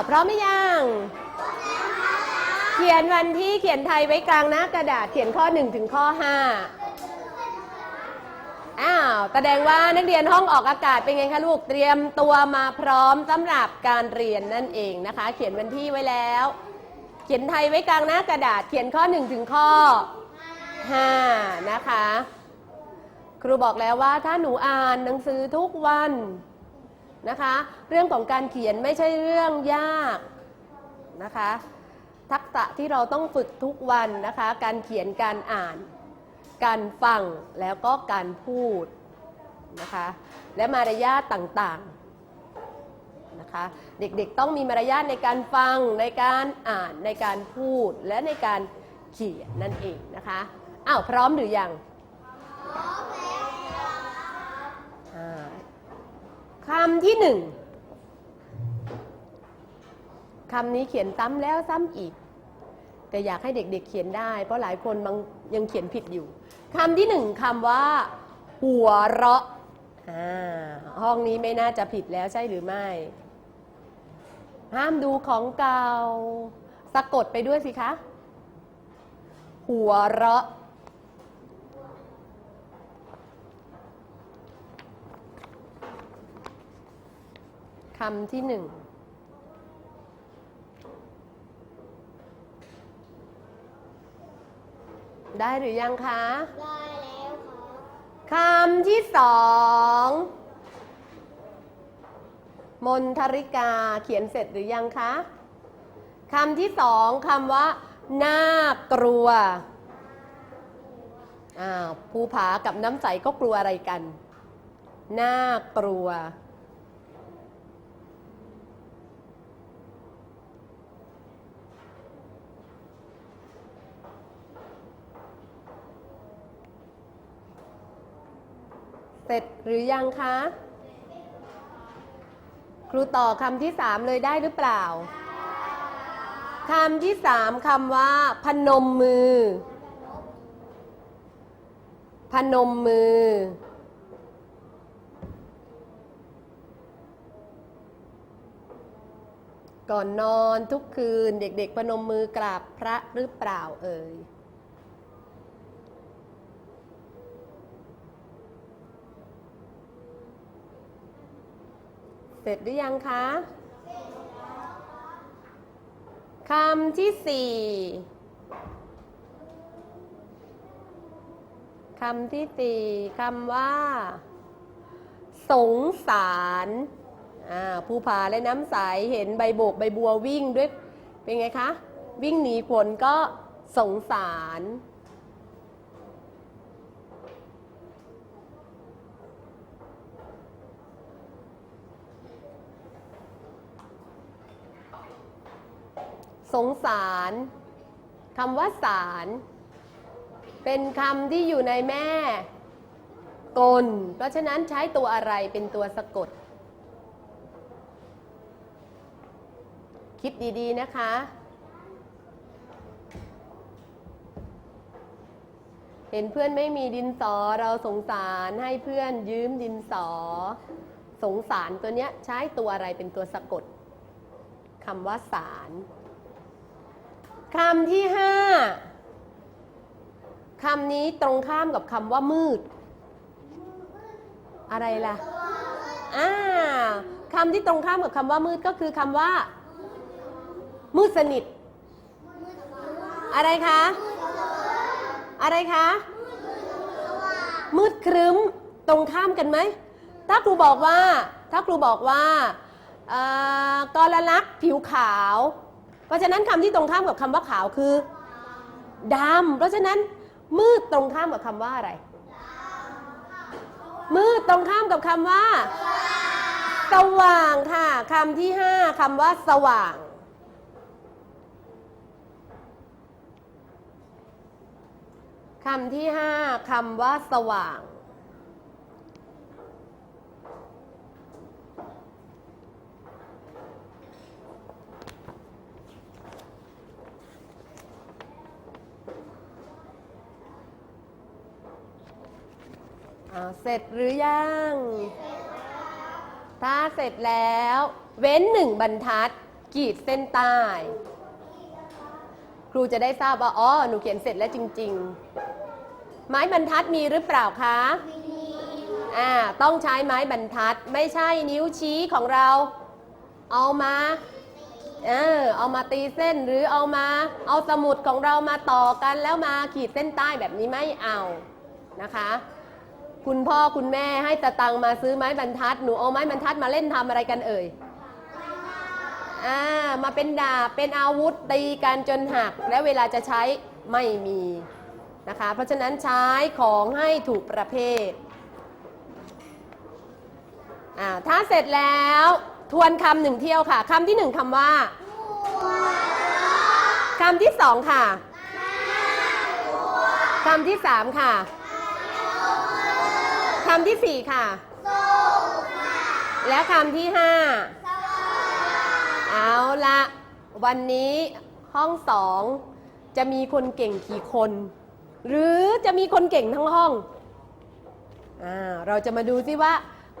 มหรือยังเขียนวันที่เขียนไทยไว้กลางหน้ากระดาษเขียนข้อ1ถึงข้อ5อ้าวแสดงว่านักเรียนห้องออกอากาศเป็นไงคะลูกเตรียมตัวมาพร้อมสำหรับการเรียนนั่นเองนะคะ เขียนวันที่ไว้แล้ว เขียนไทยไว้กลางหน้ากระดาษเขียนข้อ1ถึงข้อ5นะคะ ครูบอกแล้วว่าถ้าหนูอ่านหนังสือทุกวัน นะคะ เรื่องของการเขียนไม่ใช่เรื่องยากนะคะ ทักษะที่เราต้องฝึกทุกวันนะคะ การเขียนการอ่าน การฟังแล้วก็การพูดนะคะ และมารยาทต่างๆนะคะ เด็กๆต้องมีมารยาทในการฟังในการอ่านในการพูดและในการเขียนนั่นเองนะคะอ้าวพร้อมหรือยัง อ่า คำที่หนึ่งคำนี้เขียนซ้ำแล้วซ้ำอีก แต่อยากให้เด็กๆเขียนได้ เพราะหลายคนบางยังเขียนผิดอยู่คำที่หนึ่งคำว่า หัวเราะห้องนี้ไม่น่าจะผิดแล้วใช่หรือไม่ ห้ามดูของเก่าสะกดไปด้วยสิคะ หัวเราะ คำที่หนึ่งได้หรือยังคะ ได้แล้วครับคำที่สอง มนทริกาเขียนเสร็จหรือยังคะคำที่สองคำว่าน่ากลัวอ้าวภูผากับน้ำใสก็กลัวอะไรกัน น่ากลัว เสร็จหรือยังคะ ครูต่อคำที่สามเลยได้หรือเปล่าคำที่สามคำว่า พนมมือ พนมมือ ก่อนนอนทุกคืนเด็กๆพนมมือกราบพระหรือเปล่าเอ่ย เสร็จหรือยังคะคำที่สี่คำที่สี่คำว่า สงสารอ่าภูผาและน้ำใสเห็นใบโบกใบบัววิ่งด้วยเป็นไงคะ วิ่งหนีฝนก็สงสาร สงสารคำว่าสาร เป็นคำที่อยู่ในแม่กล เพราะฉะนั้นใช้ตัวอะไรเป็นตัวสะกด คิดดีๆนะคะ เห็นเพื่อนไม่มีดินสอเราสงสารให้เพื่อนยืมดินสอ สงสารตัวเนี้ยใช้ตัวอะไรเป็นตัวสะกดคำว่าสาร คำที่ห้าคำนี้ตรงข้ามกับคำว่ามืด อะไรล่ะอ่าคำที่ตรงข้ามกับคำว่ามืดก็คือคำว่า มืดสนิท อะไรคะ อะไรคะ มืดครึ้มตรงข้ามกันไหม ถ้าครูบอกว่า ถ้าครูบอกว่าเอ่อกรลักษณ์ผิวขาว เพราะฉะนั้นคำที่ตรงข้ามกับคำว่าขาวคือดำเพราะฉะนั้นมืดตรงข้ามกับคำว่าอะไร มืดตรงข้ามกับคำว่า สว่างค่ะคำที่ห้าคำว่าสว่าง คำที่ห้าคำว่าสว่าง อ่าเสร็จหรือยัง ถ้าเสร็จแล้ว เว้นหนึ่งบรรทัด ขีดเส้นใต้ ครูจะได้ทราบว่าอ๋อหนูเขียนเสร็จแล้วจริง ๆ ไม้บรรทัดมีหรือเปล่าคะอ่าต้องใช้ไม้บรรทัดไม่ใช่นิ้วชี้ของเรา เอามาเออเอามาตีเส้นหรือเอามา เอาสมุดของเรามาต่อกันแล้วมาขีดเส้นใต้แบบนี้ไม่เอานะคะ คุณพ่อคุณแม่ให้ตะตังมาซื้อไม้บรรทัด หนูเอาไม้บรรทัดมาเล่นทำอะไรกันเอ่ยอ่ามาเป็นดาบเป็นอาวุธตีกันจนหัก และเวลาจะใช้ไม่มีนะคะ เพราะฉะนั้นใช้ของให้ถูกประเภทอ่าถ้าเสร็จแล้วทวนคำหนึ่งเที่ยวค่ะคำที่หนึ่งคำว่าคำที่สองค่ะคำที่สามค่ะำที่สี่ค่ะและคำที่ห้าเอาละวันนี้ห้องสองจะมีคนเก่งกี่คน หรือจะมีคนเก่งทั้งห้องอ่าเราจะมาดูซิว่า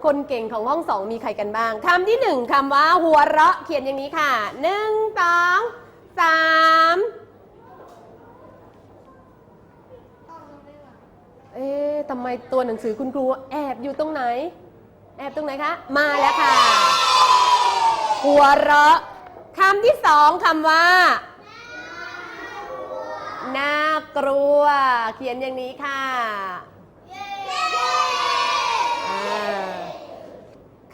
คนเก่งของห้องสองมีใครกันบ้างคำที่หนึ่งคำว่าหัวเราะเขียนอย่างนี้ค่ะหนึ่งสองสาม เอ๊ะทำไมตัวหนังสือคุณครูแอบอยู่ตรงไหน แอบตรงไหนคะ มาแล้วค่ะ หัวเราะคำที่สองคำว่า น่ากลัว เขียนอย่างนี้ค่ะ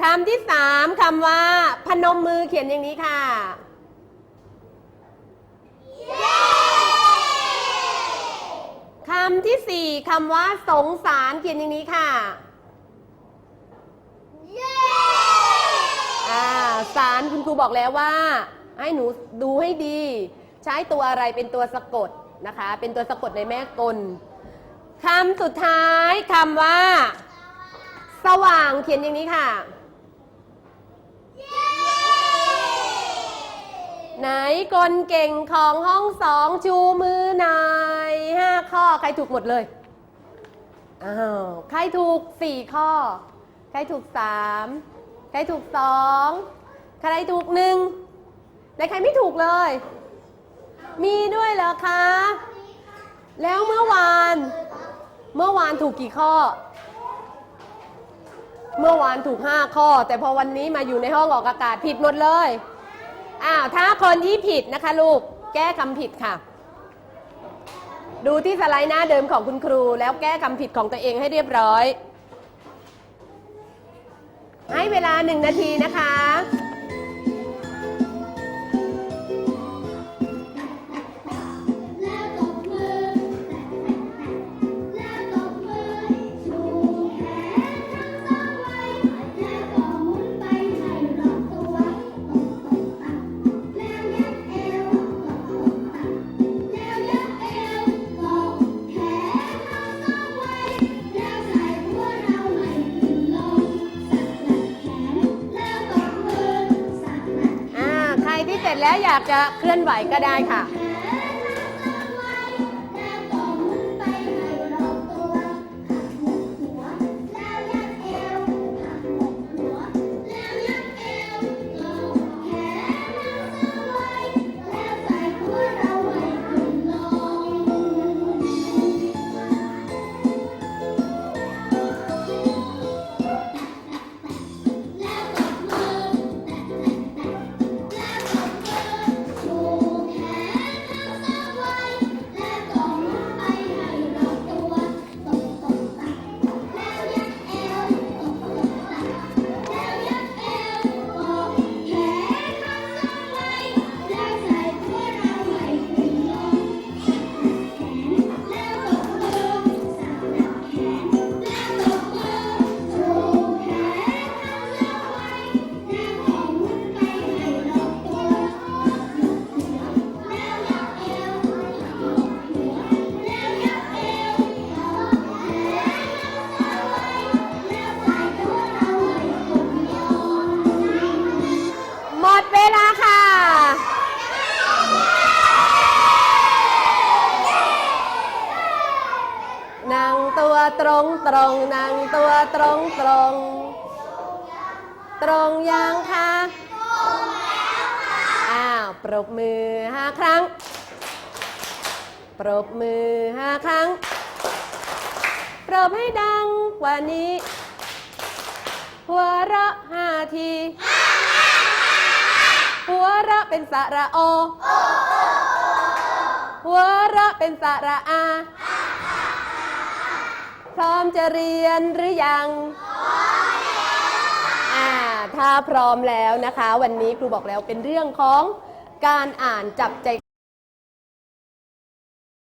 คำที่สามคำว่า พนมมือเขียนอย่างนี้ค่ะคำที่สี่คำว่าสงสารเขียนอย่างนี้ค่ะอ่าสารคุณครูบอกแล้วว่า ให้หนูดูให้ดี ใช้ตัวอะไรเป็นตัวสะกดนะคะ เป็นตัวสะกดในแม่กลคำสุดท้ายคำว่า สว่างเขียนอย่างนี้ค่ะ ไหนคนเก่งของห้องสองชูมือหน่อยห้าข้อใครถูกหมดเลยอ้าวใครถูกสี่ข้อ ใครถูกสามใครถูกสองใครถูกหนึ่งและใครไม่ถูกเลย มีด้วยเหรอคะ แล้วเมื่อวาน เมื่อวานถูกกี่ข้อ เมื่อวานถูกห้าข้อ แต่พอวันนี้มาอยู่ในห้องออกอากาศผิดหมดเลย อ้าวถ้าคนที่ผิดนะคะลูกแก้คำผิดค่ะ ดูที่สไลด์หน้าเดิมของคุณครู แล้วแก้คำผิดของตัวเองให้เรียบร้อย ให้เวลาหนึ่งนาทีนะคะ อยากจะเคลื่อนไหวก็ได้ค่ะ ตรงนั่งตัวตรงตรง ตรงยังคะอ่าวปรบมือห้าครั้ง ปรบมือห้าครั้ง ปรบให้ดังกว่านี้ หัวเราะห้าทีหัวเราะเป็นสระโอ หัวเราะเป็นสระอา พร้อมจะเรียนหรือยังอ่าถ้าพร้อมแล้วนะคะ วันนี้ครูบอกแล้วเป็นเรื่องของการอ่านจับใจ